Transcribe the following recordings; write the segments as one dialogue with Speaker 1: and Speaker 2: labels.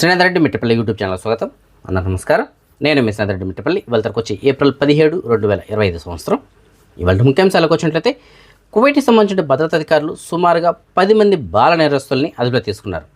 Speaker 1: Srinatha Reddy Mittapalli YouTube channel స్వాగతం. అందరూ నమస్కారం. నేను మీ శ్రీనాథరెడ్డి మిట్టపల్లి. ఇవాళకి వచ్చి ఏప్రిల్ పదిహేడు రెండు వేల ఇరవై ఐదు సంవత్సరం. ఇవాళ ముఖ్యాంశాలకు వచ్చినట్లయితే కువైట్కి సంబంధించిన భద్రతా అధికారులు సుమారుగా పది మంది బాల నేరస్తుల్ని అదుపులో తీసుకున్నారు.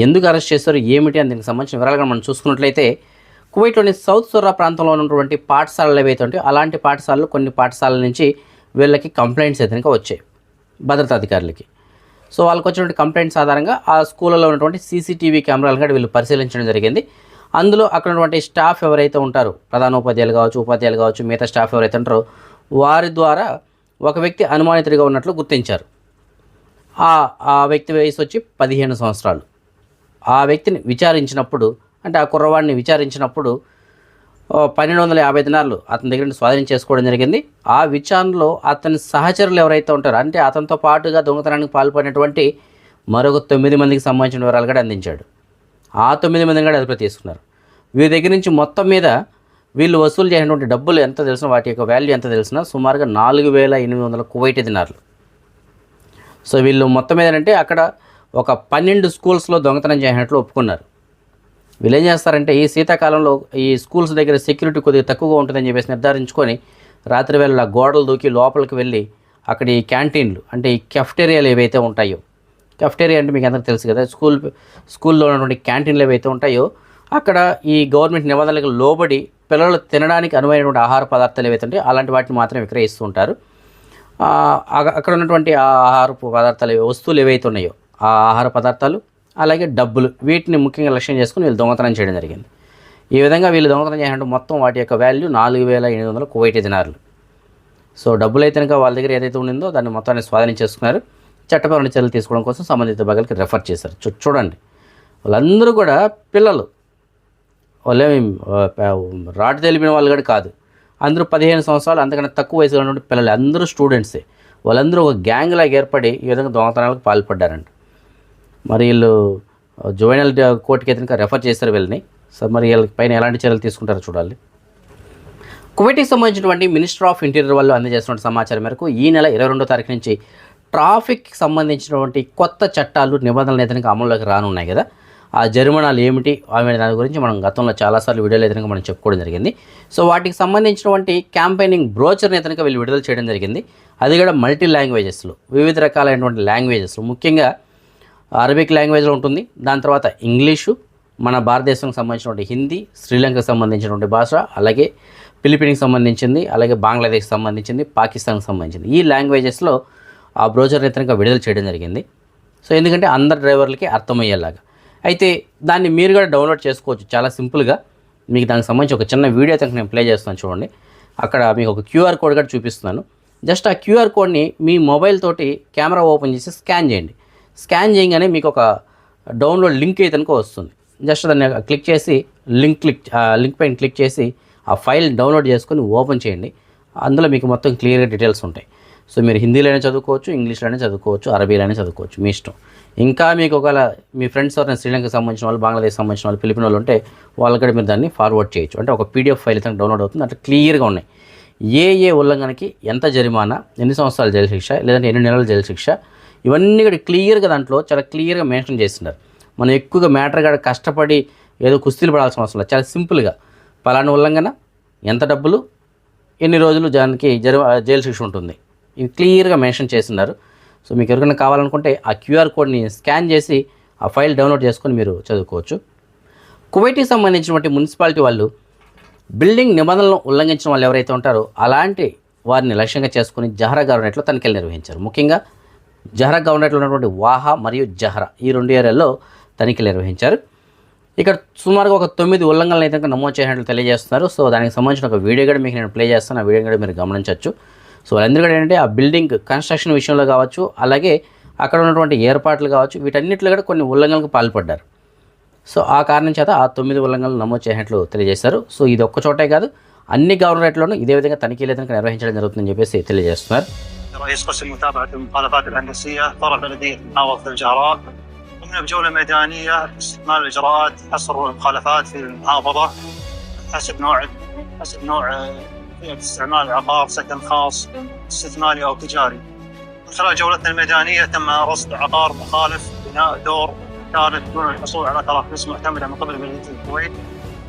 Speaker 1: ఎందుకు అరెస్ట్ చేశారు? ఏమిటి? అని దీనికి సంబంధించిన వివరాలుగా మనం చూసుకున్నట్లయితే కువైట్లోని సౌత్ సొర్రా ప్రాంతంలో ఉన్నటువంటి పాఠశాలలు ఏవైతే ఉంటాయో అలాంటి పాఠశాలలు కొన్ని పాఠశాలల నుంచి వీళ్ళకి కంప్లైంట్స్ అయితే వచ్చాయి. భద్రతా అధికారులకి. సో వాళ్ళకి వచ్చినటువంటి కంప్లైంట్స్ ఆధారంగా ఆ స్కూళ్ళలో ఉన్నటువంటి సీసీటీవీ కెమెరాలు కూడా వీళ్ళు పరిశీలించడం జరిగింది. అందులో అక్కడ ఉన్నటువంటి స్టాఫ్ ఎవరైతే ఉంటారో ప్రధానోపాధ్యాయులు కావచ్చు ఉపాధ్యాయులు కావచ్చు మిగతా స్టాఫ్ ఎవరైతే ఉంటారో వారి ద్వారా ఒక వ్యక్తి అనుమానితుడిగా ఉన్నట్లు గుర్తించారు. ఆ వ్యక్తి వయసు వచ్చి పదిహేను సంవత్సరాలు. ఆ వ్యక్తిని విచారించినప్పుడు అంటే ఆ కుర్రవాడిని విచారించినప్పుడు పన్నెండు వందల యాభై దినాలు అతని దగ్గర నుండి స్వాధీనం చేసుకోవడం జరిగింది. ఆ విచారణలో అతని సహచరులు ఎవరైతే ఉంటారో అంటే అతనితో పాటుగా దొంగతనానికి పాల్పడినటువంటి మరొక తొమ్మిది మందికి సంబంధించిన వివరాలు కూడా అందించాడు. ఆ తొమ్మిది మందిని కూడా అదుపులో తీసుకున్నారు. వీరి దగ్గర నుంచి మొత్తం మీద వీళ్ళు వసూలు చేసినటువంటి డబ్బులు ఎంత తెలిసిన వాటి యొక్క వాల్యూ ఎంత తెలిసినా సుమారుగా నాలుగు వేల ఎనిమిది వందల కువైట్ దినార్లు. సో వీళ్ళు మొత్తం మీద అంటే అక్కడ ఒక పన్నెండు స్కూల్స్లో దొంగతనం చేసినట్లు ఒప్పుకున్నారు. వీళ్ళు ఏం చేస్తారంటే ఈ శీతాకాలంలో ఈ స్కూల్స్ దగ్గర సెక్యూరిటీ కొద్దిగా తక్కువగా ఉంటుందని చెప్పేసి నిర్ధారించుకొని రాత్రి వేళ గోడలు దూకి లోపలికి వెళ్ళి అక్కడ ఈ క్యాంటీన్లు అంటే ఈ కెఫ్టేరియాలు ఏవైతే ఉంటాయో కెఫ్టేరియా అంటే మీకు అందరికీ తెలుసు కదా స్కూల్ స్కూల్లో ఉన్నటువంటి క్యాంటీన్లు ఏవైతే ఉంటాయో అక్కడ ఈ గవర్నమెంట్ నిబంధనలకు లోబడి పిల్లలు తినడానికి అనువైనటువంటి ఆహార పదార్థాలు ఏవైతే ఉంటాయో అలాంటి వాటిని మాత్రమే విక్రయిస్తూ ఉంటారు. అక్కడ ఉన్నటువంటి ఆహార పదార్థాలు వస్తువులు ఏవైతే ఉన్నాయో ఆ ఆహార పదార్థాలు అలాగే డబ్బులు. వీటిని ముఖ్యంగా లక్ష్యం చేసుకుని వీళ్ళు దొంగతనం చేయడం జరిగింది. ఈ విధంగా వీళ్ళు దొంగతనం చేసినట్టు మొత్తం వాటి యొక్క వాల్యూ నాలుగు వేల ఎనిమిది వందల కువైట్ దినారులు సో డబ్బులు అయితే కనుక వాళ్ళ దగ్గర ఏదైతే ఉండిందో దాన్ని మొత్తాన్ని స్వాధీనం చేసుకున్నారు. చట్టపరమైన చర్యలు తీసుకోవడం కోసం సంబంధిత భాగాలకి రెఫర్ చేశారు. చూ చూడండి. వాళ్ళందరూ కూడా పిల్లలు. వాళ్ళేమి రాటు తెలిపిన వాళ్ళు కూడా కాదు. అందరూ పదిహేను సంవత్సరాలు అంతకన్నా తక్కువ వయసులో ఉన్నటువంటి పిల్లలు. అందరూ స్టూడెంట్సే వాళ్ళందరూ ఒక గ్యాంగ్ లాగా ఏర్పడి ఈ విధంగా దొంగతనాలకు పాల్పడ్డారంట. మరి వీళ్ళు జువైనల్ కోర్టుకి అయితే రెఫర్ చేశారు వీళ్ళని. సో మరి వీళ్ళ పైన ఎలాంటి చర్యలు తీసుకుంటారో చూడాలి. కువైట్కి సంబంధించినటువంటి మినిస్టర్ ఆఫ్ ఇంటీరియర్ వాళ్ళు అందజేస్తున్న సమాచారం మేరకు ఈ నెల ఇరవై రెండో తారీఖు నుంచి ట్రాఫిక్ సంబంధించినటువంటి కొత్త చట్టాలు నిబంధనలు ఏదైనా అమల్లోకి రానున్నాయి కదా. ఆ జరిమానాలు ఏమిటి? అనే దాని గురించి మనం గతంలో చాలాసార్లు వీడియోలు ఏదైనా మనం చెప్పుకోవడం జరిగింది. సో వాటికి సంబంధించినటువంటి క్యాంపెయినింగ్ బ్రోచర్ని ఏదైనా వీళ్ళు విడుదల చేయడం జరిగింది. అది కూడా మల్టీ లాంగ్వేజెస్లో వివిధ రకాలైనటువంటి లాంగ్వేజెస్లో. ముఖ్యంగా అరబిక్ లాంగ్వేజ్లో ఉంటుంది. దాని తర్వాత ఇంగ్లీషు మన భారతదేశానికి సంబంధించినటువంటి హిందీ శ్రీలంకకు సంబంధించినటువంటి భాష అలాగే ఫిలిపీన్కి సంబంధించింది అలాగే బంగ్లాదేశ్కి సంబంధించింది పాకిస్తాన్కి సంబంధించింది. ఈ లాంగ్వేజెస్లో ఆ బ్రోజర్ నిత్రంగా విడుదల చేయడం జరిగింది. సో ఎందుకంటే అందరు డ్రైవర్లకి అర్థమయ్యేలాగా. అయితే దాన్ని మీరు కూడా డౌన్లోడ్ చేసుకోవచ్చు. చాలా సింపుల్గా. మీకు దానికి సంబంధించి ఒక చిన్న వీడియో అయితే నేను ప్లే చేస్తున్నాను చూడండి. అక్కడ మీకు ఒక క్యూఆర్ కోడ్ కూడా చూపిస్తున్నాను. జస్ట్ ఆ క్యూఆర్ కోడ్ని మీ మొబైల్ తోటి కెమెరా ఓపెన్ చేసి స్కాన్ చేయండి. స్కాన్ చేయగానే మీకు ఒక డౌన్లోడ్ లింక్ అయితే కనుక వస్తుంది. జస్ట్ దాన్ని క్లిక్ చేసి లింక్ క్లిక్ ఆ లింక్ పైన క్లిక్ చేసి ఆ ఫైల్ డౌన్లోడ్ చేసుకొని ఓపెన్ చేయండి. అందులో మీకు మొత్తం క్లియర్గా డీటెయిల్స్ ఉంటాయి. సో మీరు హిందీలోనే చదువుకోవచ్చు ఇంగ్లీష్లోనే చదువుకోవచ్చు అరబీలోనే చదువుకోవచ్చు మీ ఇష్టం. ఇంకా మీకు ఒకవేళ మీ ఫ్రెండ్స్ ఎవరైనా శ్రీలంకకి సంబంధించిన వాళ్ళు బంగ్లాదేశ్ సంబంధించిన వాళ్ళు ఫిలిపిన్ వాళ్ళు ఉంటే వాళ్ళకి కూడా మీరు దాన్ని ఫార్వర్డ్ చేయొచ్చు. అంటే ఒక పీడిఎఫ్ ఫైల్ అయితే డౌన్లోడ్ అవుతుంది. అంటే క్లియర్గా ఉన్నాయి. ఏ ఏ ఉల్లంఘనకి ఎంత జరిమానా ఎన్ని సంవత్సరాలు జైలు శిక్ష లేదంటే ఎన్ని నెలల జైలు శిక్ష ఇవన్నీ కూడా క్లియర్గా దాంట్లో చాలా క్లియర్గా మెన్షన్ చేస్తున్నారు. మనం ఎక్కువగా మ్యాటర్ కూడా కష్టపడి ఏదో కుస్తీలు పడాల్సిన అవసరం లేదు. చాలా సింపుల్గా. పలానా ఉల్లంఘన ఎంత డబ్బులు ఎన్ని రోజులు దానికి జరి జైలు శిక్ష ఉంటుంది. ఇది క్లియర్గా మెన్షన్ చేస్తున్నారు. సో మీకు ఎవరికైనా కావాలనుకుంటే ఆ క్యూఆర్ కోడ్ని స్కాన్ చేసి ఆ ఫైల్ డౌన్లోడ్ చేసుకొని మీరు చదువుకోవచ్చు. కువైట్కి సంబంధించినటువంటి మున్సిపాలిటీ వాళ్ళు బిల్డింగ్ నిబంధనలను ఉల్లంఘించిన వాళ్ళు ఎవరైతే ఉంటారో అలాంటి వారిని లక్ష్యంగా చేసుకుని జహరా గవర్నమెంట్లో తనిఖీలు నిర్వహించారు. ముఖ్యంగా జహరా గవర్నమెంట్లో ఉన్నటువంటి వాహా మరియు జహరా ఈ రెండు ఏరియాల్లో తనిఖీలు నిర్వహించారు. ఇక్కడ సుమారుగా ఒక తొమ్మిది ఉల్లంఘనలు అయితే నమోదు చేసినట్లు తెలియజేస్తున్నారు. సో దానికి సంబంధించిన ఒక వీడియో కూడా మీకు నేను ప్లే చేస్తాను. ఆ వీడియో కూడా మీరు గమనించవచ్చు. సో వాళ్ళందరూ కూడా ఏంటంటే ఆ బిల్డింగ్ కన్స్ట్రక్షన్ విషయంలో కావచ్చు అలాగే అక్కడ ఉన్నటువంటి ఏర్పాట్లు కావచ్చు వీటన్నిటిలో కూడా కొన్ని ఉల్లంఘనలకు పాల్పడ్డారు. సో ఆ కారణం చేత ఆ తొమ్మిది ఉల్లంఘనలు నమోదు చేసినట్లు తెలియజేశారు. సో ఇది ఒక్క చోటే కాదు అన్ని గవర్నరేట్లోనూ ఇదే విధంగా తనిఖీలు అయితే నిర్వహించడం జరుగుతుందని చెప్పేసి తెలియజేస్తున్నారు.
Speaker 2: رئيس قسم متابعة المخالفات الهندسية طرف بلدية محافظة الجهراء قمنا بجولة ميدانية باستكمال الإجراءات حصر المخالفات في المحافظة. حسب نوع حسب نوع آه، استعمال عقار سكن خاص استثماري أو تجاري. من خلال جولتنا الميدانية تم رصد عقار مخالف بناء دور الثالث دون الحصول على تراخيص معتمدة من قبل بلديه الكويت.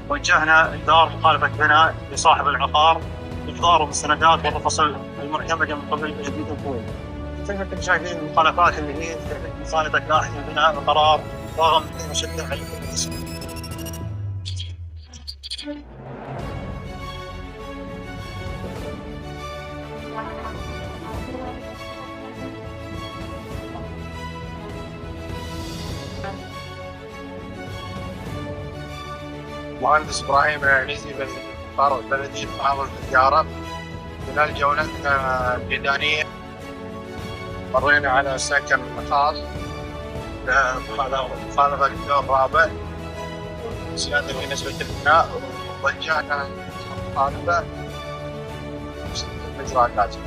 Speaker 2: وجهنا اصدار مخالفة بناء لصاحب العقار. الضارب السندات والمفاصل المعتمده من قبل تجديد القوه. زي ما أنتم شايفين المخالفات اللي هي مخالفه لائحه البناء والقرار رغم مشدة عليكم
Speaker 3: مهندس إبراهيم العزيزي بس صاروا 30 محافظ زيارة خلال جولتنا الميدانية آه، مرينا على سكن خاص مخالفة للدور الرابع. زيادة في نسبة البناء وجهنا كانت مخالفة مجرى اللاجئ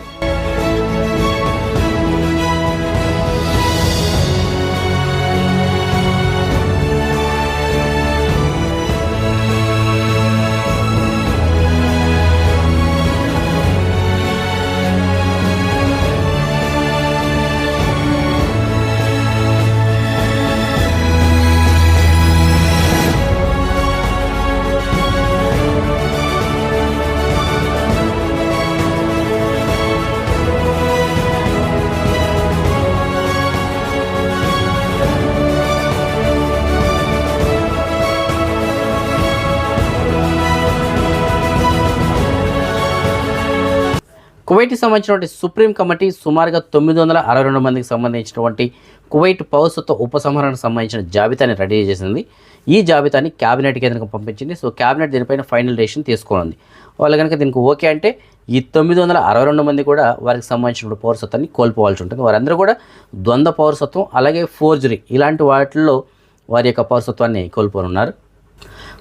Speaker 1: కువైట్కి సంబంధించినటువంటి సుప్రీం కమిటీ సుమారుగా తొమ్మిది వందల అరవై రెండు మందికి సంబంధించినటువంటి కువైట్ పౌరసత్వ ఉపసంహరణకు సంబంధించిన జాబితాని రెడీ చేసింది. ఈ జాబితాని క్యాబినెట్ కేంద్రంగా పంపించింది. సో క్యాబినెట్ దీనిపైన ఫైనల్ డెసిషన్ తీసుకోనుంది. వాళ్ళు కనుక దీనికి ఓకే అంటే ఈ తొమ్మిది వందల అరవై రెండు మంది కూడా వారికి సంబంధించిన పౌరసత్వాన్ని కోల్పోవాల్సి ఉంటుంది. వారందరూ కూడా ద్వంద్వ పౌరసత్వం అలాగే ఫోర్జరీ ఇలాంటి వాటిల్లో వారి యొక్క పౌరసత్వాన్ని కోల్పోనున్నారు.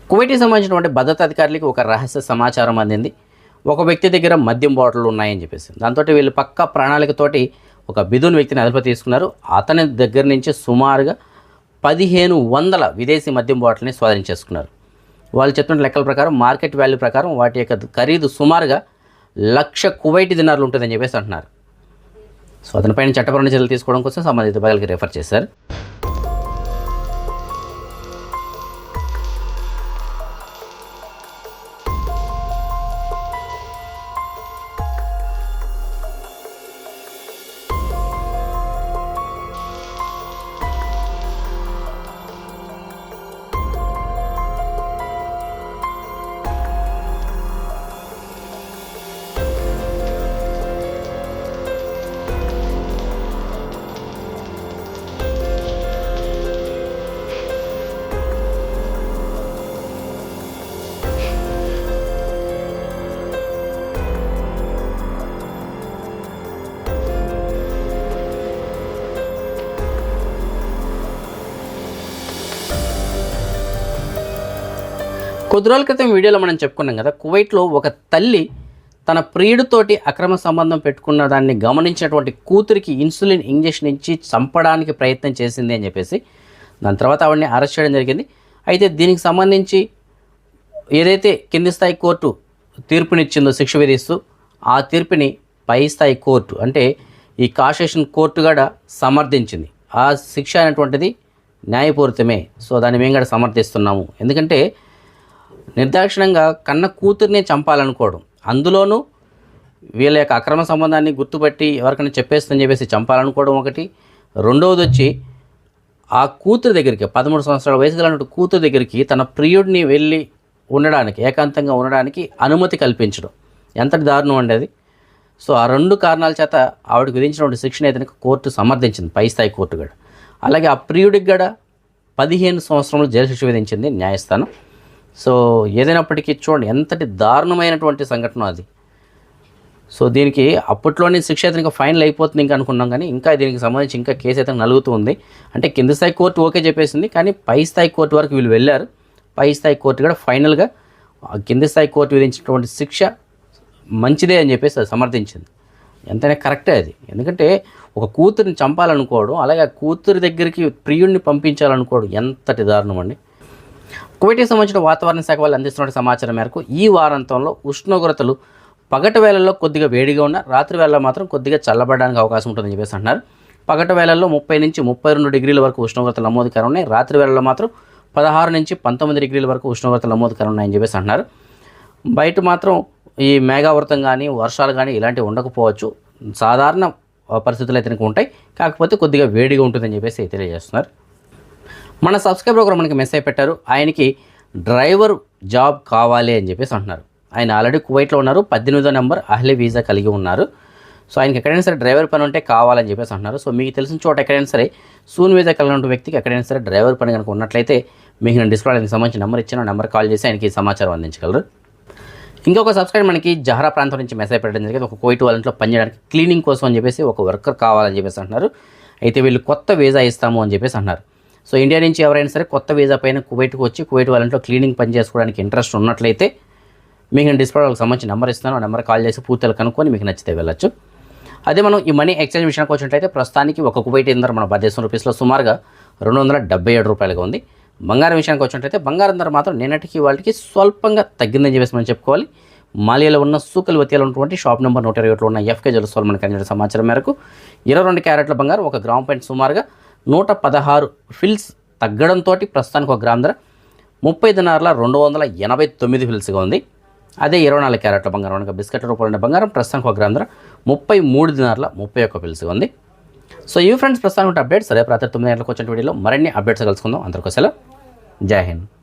Speaker 1: కువైట్కి సంబంధించినటువంటి భద్రతా అధికారులకి ఒక రహస్య సమాచారం అందింది. ఒక వ్యక్తి దగ్గర మద్యం బాటిల్ ఉన్నాయని చెప్పేసి. దాంతో వీళ్ళు పక్క ప్రణాళికతోటి ఒక బిదున్ వ్యక్తిని అదుపు తీసుకున్నారు. అతని దగ్గర నుంచి సుమారుగా పదిహేను వందల విదేశీ మద్యం బాటిల్ని స్వాధీనం చేసుకున్నారు. వాళ్ళు చెప్తున్న లెక్కల ప్రకారం మార్కెట్ వాల్యూ ప్రకారం వాటి యొక్క ఖరీదు సుమారుగా లక్ష కువైట్ దినార్లు ఉంటుందని చెప్పేసి అంటున్నారు. సో అతనిపైన చట్టపరమైన చర్యలు తీసుకోవడం కోసం సంబంధిత బయలుకి రెఫర్ చేశారు. కొద్ది రోజుల క్రితం వీడియోలో మనం చెప్పుకున్నాం కదా కువైట్లో ఒక తల్లి తన ప్రియుడితోటి అక్రమ సంబంధం పెట్టుకున్న దాన్ని గమనించినటువంటి కూతురికి ఇన్సులిన్ ఇంజెక్షన్ ఇచ్చి చంపడానికి ప్రయత్నం చేసింది అని చెప్పేసి దాని తర్వాత ఆవిడని అరెస్ట్ చేయడం జరిగింది. అయితే దీనికి సంబంధించి ఏదైతే కింది స్థాయి కోర్టు తీర్పునిచ్చిందో శిక్ష విధిస్తూ ఆ తీర్పుని పై స్థాయి కోర్టు అంటే ఈ కాషేషన్ కోర్టు కూడా సమర్థించింది. ఆ శిక్ష అనేటువంటిది న్యాయపూరితమే. సో దాన్ని మేము కూడా సమర్థిస్తున్నాము. ఎందుకంటే నిర్దాక్షిణంగా కన్న కూతుర్నే చంపాలనుకోవడం అందులోనూ వీళ్ళ యొక్క అక్రమ సంబంధాన్ని గుర్తుపట్టి ఎవరికైనా చెప్పేస్తుందని చెప్పేసి చంపాలనుకోవడం ఒకటి. రెండవది వచ్చి ఆ కూతురు దగ్గరికి పదమూడు సంవత్సరాల వయసు గల కూతురు దగ్గరికి తన ప్రియుడిని వెళ్ళి ఉండడానికి ఏకాంతంగా ఉండడానికి అనుమతి కల్పించడం. ఎంతటి దారుణం ఉండేది సో ఆ రెండు కారణాల చేత ఆవిడకి విధించినటువంటి శిక్షణ అయితే కోర్టు సమర్థించింది పై స్థాయి కోర్టు కూడా అలాగే ఆ ప్రియుడికి కూడా పదిహేను సంవత్సరంలో జైలు శిక్ష విధించింది న్యాయస్థానం. సో ఏదైనప్పటికీ చూడండి ఎంతటి దారుణమైనటువంటి సంఘటన అది. సో దీనికి అప్పట్లోనే శిక్ష అయితే ఇంకా ఫైనల్ అయిపోతుంది ఇంకా అనుకున్నాం కానీ ఇంకా దీనికి సంబంధించి ఇంకా కేసు అయితే నలుగుతూ ఉంది. అంటే కింది స్థాయి కోర్టు ఓకే చెప్పేసింది కానీ పై స్థాయి కోర్టు వరకు వీళ్ళు వెళ్ళారు. పై స్థాయి కోర్టు కూడా ఫైనల్గా ఆ కింది స్థాయి కోర్టు విధించినటువంటి శిక్ష మంచిదే అని చెప్పేసి అది సమర్థించింది. ఎంతైనా కరెక్టే అది. ఎందుకంటే ఒక కూతురిని చంపాలనుకోవడం అలాగే ఆ కూతురి దగ్గరికి ప్రియుడిని పంపించాలనుకోవడం ఎంతటి దారుణం అండి. కువైట్కి సంబంధించిన వాతావరణ శాఖ వాళ్ళు అందిస్తున్న సమాచారం మేరకు ఈ వారాంతంలో ఉష్ణోగ్రతలు పగటి వేళల్లో కొద్దిగా వేడిగా ఉన్న రాత్రి వేళలో మాత్రం కొద్దిగా చల్లబడడానికి అవకాశం ఉంటుందని చెప్పేసి అంటున్నారు. పగటి వేళల్లో ముప్పై నుంచి ముప్పై రెండు డిగ్రీల వరకు ఉష్ణోగ్రతలు నమోదు ఉన్నాయి. రాత్రి వేళల్లో మాత్రం పదహారు నుంచి పంతొమ్మిది డిగ్రీల వరకు ఉష్ణోగ్రతలు నమోదు ఉన్నాయని చెప్పేసి అంటున్నారు. బయట మాత్రం ఈ మేఘావృతం కానీ వర్షాలు కానీ ఇలాంటివి ఉండకపోవచ్చు. సాధారణ పరిస్థితులు అయితే ఉంటాయి. కాకపోతే కొద్దిగా వేడిగా ఉంటుందని చెప్పేసి తెలియజేస్తున్నారు. మన సబ్స్క్రైబర్ ఒకరు మనకి మెసేజ్ పెట్టారు ఆయనకి డ్రైవర్ జాబ్ కావాలి అని చెప్పేసి అంటున్నారు. ఆయన ఆల్రెడీ కువైట్లో ఉన్నారు పద్దెనిమిదో నెంబర్ అహ్లీ వీసా కలిగి ఉన్నారు. సో ఆయనకి ఎక్కడైనా సరే డ్రైవర్ పని ఉంటే కావాలని చెప్పేసి అంటున్నారు. సో మీకు తెలిసిన చోట ఎక్కడైనా సరే సూన్ వీసా కలిగిన వ్యక్తికి ఎక్కడైనా సరే డ్రైవర్ పని కనుక ఉన్నట్లయితే మీకు నేను డిస్ప్లే ఆయనకి సంబంధించిన నెంబర్ ఇచ్చిన నెంబర్ కాల్ చేసి ఆయనకి సమాచారం అందించగలరు. ఇంకొక సబ్స్క్రైబ్ మనకి జహరా ప్రాంతం నుంచి మెసేజ్ పెట్టడం జరిగింది. ఒక కోయిట్ వాళ్ళంట్లో పనిచేయడానికి క్లీనింగ్ కోసం అని చెప్పేసి ఒక వర్కర్ కావాలని చెప్పేసి అంటున్నారు. అయితే వీళ్ళు కొత్త వీసా ఇస్తాము అని చెప్పేసి అంటున్నారు. సో ఇండియా నుంచి ఎవరైనా సరే కొత్త వీసా పైన కువైట్కి వచ్చి కువైట్ వాళ్ళంట్లో క్లీనింగ్ పని చేసుకోవడానికి ఇంట్రెస్ట్ ఉన్నట్లయితే మీకు నేను డిస్ప్లే వాళ్ళకి సంబంధించి నెంబర్ ఇస్తాను ఆ నెంబర్ కాల్ చేసి పూర్తిగా కనుక్కొని మీకు నచ్చితే వెళ్ళొచ్చు. అదే మనం ఈ మనీ ఎక్స్చేంజ్ విషయానికి వచ్చినట్లయితే ప్రస్తుతానికి ఒక కువైట్ ఇందర మన భారతదేశం రూపీస్లో సుమారుగా రెండు వందల డెబ్బై ఏడు రూపాయలుగా ఉంది. బంగారం విషయానికి వచ్చినట్లయితే బంగారం ధర మాత్రం నిన్నటికి వాళ్ళకి స్వల్పంగా తగ్గిందని చెప్పేసి మనం చెప్పుకోవాలి. మాలియాలో ఉన్న సూకల్ వతియాలో ఉన్నటువంటి షాప్ నెంబర్ నూట ఇరవై ఒకటిలో ఉన్న ఎఫ్కే జలుసుకోవాలి మనకి అందిన సమాచారం మేరకు ఇరవై రెండు క్యారెట్ల బంగారం ఒక గ్రామ్ పాయింట్ సుమారుగా నూట పదహారు ఫిల్స్ తగ్గడంతో ప్రస్తుతానికి ఒక గ్రామ్ ధర. ముప్పై దినార్ల రెండు వందల ఎనభై తొమ్మిది ఫిల్స్గా ఉంది. అదే ఇరవై నాలుగు క్యారెట్ల బంగారం అనగా బిస్కెట్ రూపంలో ఉండే బంగారం ప్రస్తుతానికి ఒక గ్రామ్ ధర ముప్పై మూడు దినార్ల ముప్పై ఒక్క ఫిల్స్గా ఉంది. సో ఈ ఫ్రెండ్స్ ప్రస్తుతానికి అప్డేట్స్. రేపు రాత్రి తొమ్మిది గంటలకు వచ్చిన వీడియోలో మరిన్ని అప్డేట్స్ కలుసుకుందాం. అందరికోసం జై హింద్.